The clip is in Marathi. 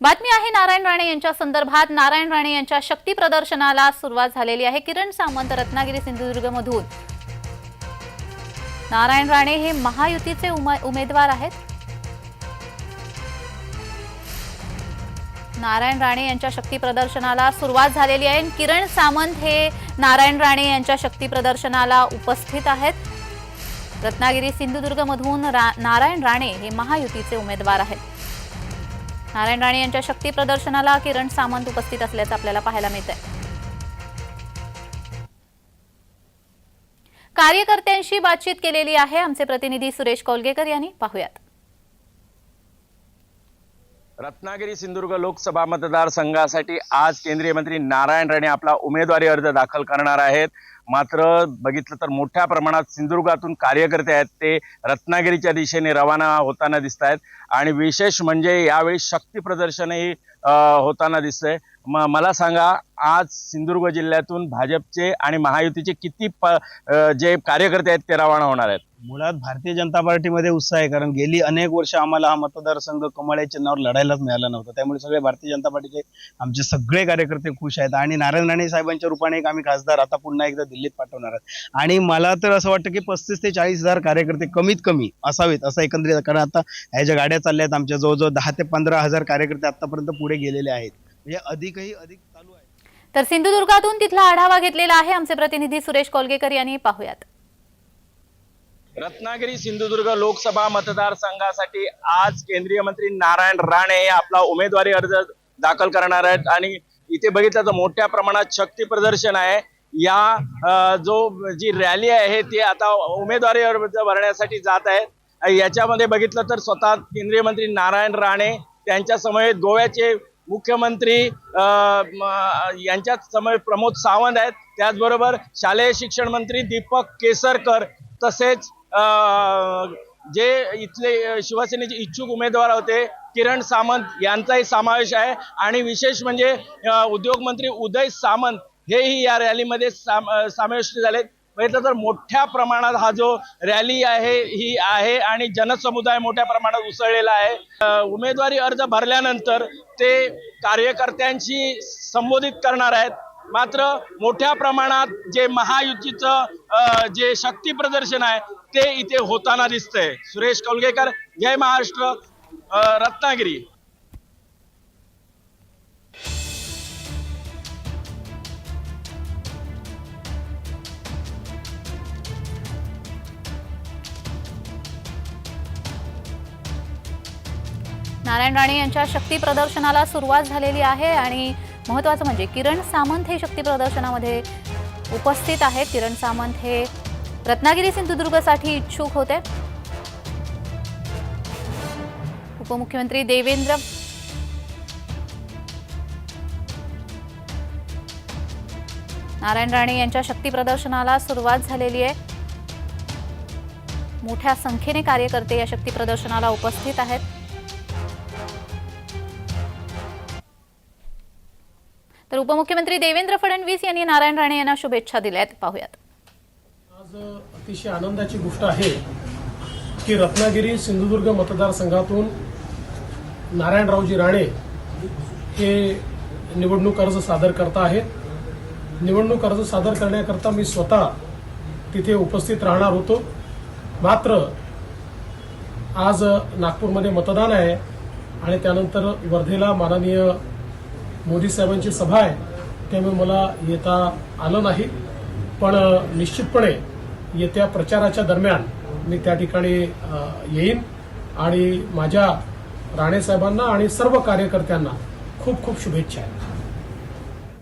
बातमी आहे नारायण राणे यांच्या संदर्भात. नारायण राणे यांच्या शक्ती प्रदर्शनाला सुरुवात झालेली आहे किरण सामंत रत्नागिरी सिंधुदुर्गमधून. नारायण राणे हे महायुतीचे उमे- उमेदवार आहेत. नारायण राणे यांच्या शक्ती प्रदर्शनाला सुरुवात झालेली आहे. किरण सामंत हे नारायण राणे यांच्या शक्ती प्रदर्शनाला उपस्थित आहेत. रत्नागिरी सिंधुदुर्गमधून रा नारायण राणे हे महायुतीचे उमेदवार आहेत. नारायण राणे यांच्या शक्ती प्रदर्शनाला किरण सामंत उपस्थित असल्याचं आपल्याला पाहायला मिळत आहे कार्यकर्त्यांशी बातचीत केलेली आहे आमचे प्रतिनिधी सुरेश कोलगेकर यांनी. पाहूयात. रत्नागिरी सिंधुदुर्ग लोकसभा मतदारसंघासाठी आज केंद्रीय मंत्री नारायण राणे आपला उमेदवारी अर्ज दाखल करणार आहेत. मात्र बघितलं तर मोठ्या प्रमाणात सिंधुदुर्गातून कार्यकर्ते आहेत. ते रत्नागिरीच्या दिशेने रवाना होताना दिसत आहेत आणि विशेष म्हणजे यावेळी शक्ती प्रदर्शनही होताना दिसतंय. म मला सांगा आज सिंधुदुर्ग जिल्ह्यातून भाजपचे आणि महायुतीचे किती प जे कार्यकर्ते आहेत ते रवाना होणार आहेत? मुळात भारतीय जनता पार्टीमध्ये उत्साह आहे कारण गेली अनेक वर्ष आम्हाला हा मतदारसंघ कमळ या चिन्हावर लढायलाच मिळाला नव्हता. त्यामुळे सगळे भारतीय जनता पार्टीचे आमचे सगळे कार्यकर्ते खुश आहेत. आणि नारायण राणे साहेबांच्या रूपाने एक आम्ही खासदार आता पुन्हा एकदा दिल्लीत पाठवणार आहोत. आणि मला तर असं वाटतं की पस्तीस ते चाळीस हजार कार्यकर्ते कमीत कमी असावेत असं एकंदरीत कारण आता ह्या ज्या गाड्या चालल्या आहेत आमच्या जवळजवळ दहा ते पंधरा हजार कार्यकर्ते आतापर्यंत पुढे गेलेले आहेत. म्हणजे अधिकही अधिक चालू आहे. तर सिंधुदुर्गातून तिथला आढावा घेतलेला आहे आमचे प्रतिनिधी सुरेश कोलगेकर यांनी पाहुयात. रत्नागिरी सिंधुदुर्ग लोकसभा मतदारसंघासाठी आज केंद्रीय मंत्री नारायण राणे हे आपला उमेदवारी अर्ज दाखल करणार आहेत आणि इथे बघितलं तर मोठ्या प्रमाणात शक्ती प्रदर्शन आहे. या जो जी रॅली आहे ती आता उमेदवारी अर्ज भरण्यासाठी जात आहेत. आणि याच्यामध्ये बघितलं तर स्वतः केंद्रीय मंत्री नारायण राणे त्यांच्या समवेत गोव्याचे मुख्यमंत्री यांच्याच समय प्रमोद सावंत आहेत. त्याचबरोबर शालेय शिक्षण मंत्री दीपक केसरकर तसेच जे इथले शिवसेनेचे इच्छुक उमेदवार होते किरण सामंत यांचाही समावेश आहे. आणि विशेष म्हणजे उद्योगमंत्री उदय सामंत हेही या रॅलीमध्ये साम समाविष्ट झालेत. बघितलं तर मोठ्या प्रमाणात हा जो रॅली आहे ही आहे आणि जनसमुदाय मोठ्या प्रमाणात उसळलेला आहे. उमेदवारी अर्ज भरल्यानंतर ते कार्यकर्त्यांशी संबोधित करणार आहेत. मात्र मोठ्या प्रमाणात जे महायुतीचं जे शक्ती प्रदर्शन आहे ते इथे होताना दिसतंय. सुरेश कौलगेकर जय महाराष्ट्र रत्नागिरी. नारायण राणे यांच्या शक्ती प्रदर्शनाला सुरुवात झालेली आहे आणि महत्वाचं म्हणजे किरण सामंत हे शक्ती प्रदर्शनामध्ये उपस्थित आहेत. किरण सामंत हे रत्नागिरी सिंधुदुर्गसाठी इच्छुक होते. उपमुख्यमंत्री देवेंद्र नारायण राणे यांच्या शक्ती प्रदर्शनाला सुरुवात झालेली आहे. मोठ्या संख्येने कार्यकर्ते या शक्ती प्रदर्शनाला उपस्थित आहेत. तर उपमुख्यमंत्री देवेंद्र फडणवीस यांनी नारायण राणे यांना शुभेच्छा दिल्या आहेत पाहुयात. आज अतिशय आनंदाची गोष्ट आहे की रत्नागिरी सिंधुदुर्ग मतदारसंघातून नारायणरावजी राणे हे निवडणूक अर्ज सादर करता आहेत. निवडणूक अर्ज सादर करण्याकरता मी स्वतः तिथे उपस्थित राहणार होतो. मात्र आज नागपूरमध्ये मतदान आहे आणि त्यानंतर वर्धेला माननीय मोदी साहेबांची सभा आहे त्यामुळे मला येता आलं नाही. पण निश्चितपणे येत्या प्रचाराच्या दरम्यान मी त्या ठिकाणी येईन आणि माझ्या राणेसाहेबांना आणि सर्व कार्यकर्त्यांना खूप खूप शुभेच्छा आहेत.